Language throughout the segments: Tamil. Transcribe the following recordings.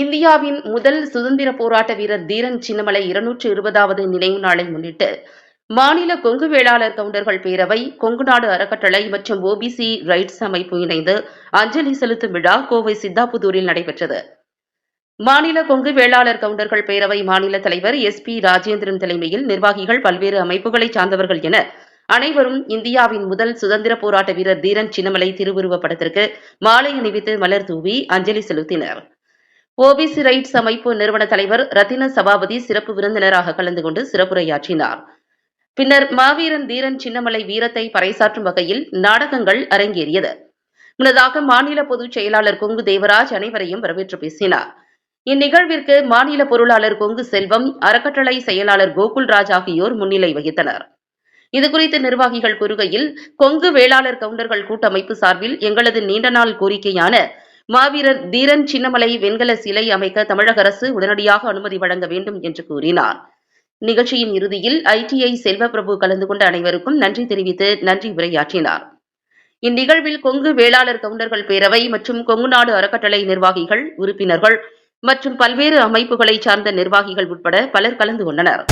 இந்தியாவின் முதல் சுதந்திர போராட்ட வீரர் தீரன் சின்னமலை இருநூற்று இருபதாவது நினைவு நாளை முன்னிட்டு மாநில கொங்கு வேளாளர் கவுண்டர்கள் பேரவை கொங்கு நாடு அறக்கட்டளை மற்றும் ஓபிசி ரைட்ஸ் அமைப்பு இணைந்து அஞ்சலி செலுத்தும் விழா கோவை சித்தாபுதூரில் நடைபெற்றது. மாநில கொங்கு வேளாளர் கவுண்டர்கள் பேரவை மாநில தலைவர் எஸ் பி ராஜேந்திரன் தலைமையில் நிர்வாகிகள் பல்வேறு அமைப்புகளைச் சார்ந்தவர்கள் என அனைவரும் இந்தியாவின் முதல் சுதந்திர போராட்ட வீரர் தீரன் சின்னமலை திருவுருவப் படத்திற்கு மாலை அணிவித்து மலர் தூவி அஞ்சலி செலுத்தினர். ஓபிசி ரைட்ஸ் அமைப்பு நிறுவன தலைவர் ரத்தின சபாபதி சிறப்பு விருந்தினராக கலந்து கொண்டு சிறப்புரையாற்றினார். பின்னர் மாவீரன் தீரன் சின்னமலை வீரத்தை பறைசாற்றும் வகையில் நாடகங்கள் அரங்கேறியது. முன்னதாக மாநில பொதுச் செயலாளர் கொங்கு தேவராஜ் அனைவரையும் வரவேற்று பேசினார். இந்நிகழ்விற்கு மாநில பொருளாளர் கொங்கு செல்வம் அறக்கட்டளை செயலாளர் கோகுல்ராஜ் ஆகியோர் முன்னிலை வகித்தனர். இதுகுறித்து நிர்வாகிகள் கூறுகையில் கொங்கு வேளாளர் கவுண்டர்கள் கூட்டமைப்பு சார்பில் எங்களது நீண்ட நாள் கோரிக்கையான மாவீரர் தீரன் சின்னமலை வெண்கல சிலை அமைக்க தமிழக அரசு உடனடியாக அனுமதி வழங்க வேண்டும் என்று கூறினார். நிகழ்ச்சியின் இறுதியில் ஐடிஐ செல்வப்பிரபு கலந்து கொண்ட அனைவருக்கும் நன்றி தெரிவித்து நன்றி உரையாற்றினார். இந்நிகழ்வில் கொங்கு வேளாளர் கவுண்டர்கள் பேரவை மற்றும் கொங்கு நாடு அறக்கட்டளை நிர்வாகிகள் உறுப்பினர்கள் மற்றும் பல்வேறு அமைப்புகளைச் சார்ந்த நிர்வாகிகள் உட்பட பலர் கலந்து கொண்டனர்.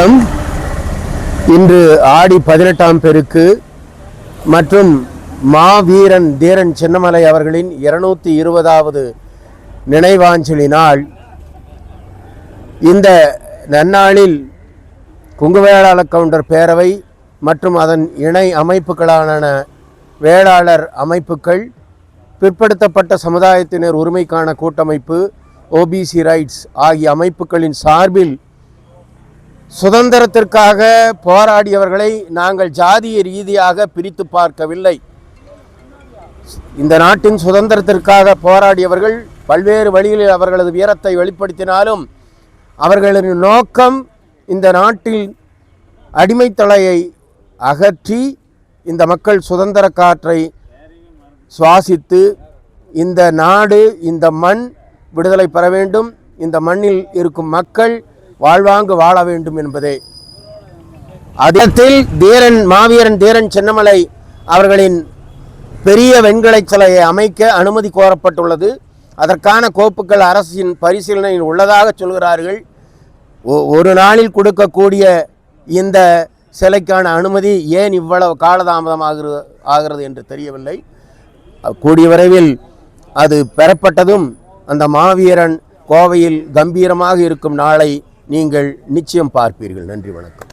வணக்கம் இன்று ஆடி பதினெட்டாம் பெருக்கு மற்றும் மாவீரன் தீரன் சின்னமலை அவர்களின் இருநூத்தி இருபதாவது நினைவாஞ்சலி நாள். இந்த நன்னாளில் குங்குவேளாள கவுண்டர் பேரவை மற்றும் அதன் இணை அமைப்புகளான வேளாளர் அமைப்புகள் பிற்படுத்தப்பட்ட சமுதாயத்தினர் உரிமைக்கான கூட்டமைப்பு ஓபிசி ரைட்ஸ் ஆகிய அமைப்புகளின் சார்பில் சுதந்திரத்திற்காக போராடியவர்களை நாங்கள் ஜாதிய ரீதியாக பிரித்து பார்க்கவில்லை. இந்த நாட்டின் சுதந்திரத்திற்காக போராடியவர்கள் பல்வேறு வழிகளில் அவர்களது வீரத்தை வெளிப்படுத்தினாலும் அவர்களின் நோக்கம் இந்த நாட்டில் அடிமைத்தலையை அகற்றி இந்த மக்கள் சுதந்திர காற்றை சுவாசித்து இந்த நாடு இந்த மண் விடுதலை பெற வேண்டும். இந்த மண்ணில் இருக்கும் மக்கள் வாழ்வாங்கு வாழ வேண்டும் என்பதே. அதத்தில் தீரன் மாவீரன் தீரன் சின்னமலை அவர்களின் பெரிய வெண்கலை சிலையை அமைக்க அனுமதி கோரப்பட்டுள்ளது. அதற்கான கோப்புகள் அரசின் பரிசீலனையில் உள்ளதாக சொல்கிறார்கள். ஒ- ஒரு நாளில் கொடுக்கக்கூடிய இந்த சிலைக்கான அனுமதி ஏன் இவ்வளவு காலதாமதமாகிறது ஆகிறது என்று தெரியவில்லை. கூடிய விரைவில் அது பெறப்பட்டதும் அந்த மாவீரன் கோவையில் கம்பீரமாக இருக்கும் நாளை நீங்கள் நிச்சயம் பார்ப்பீர்கள். நன்றி வணக்கம்.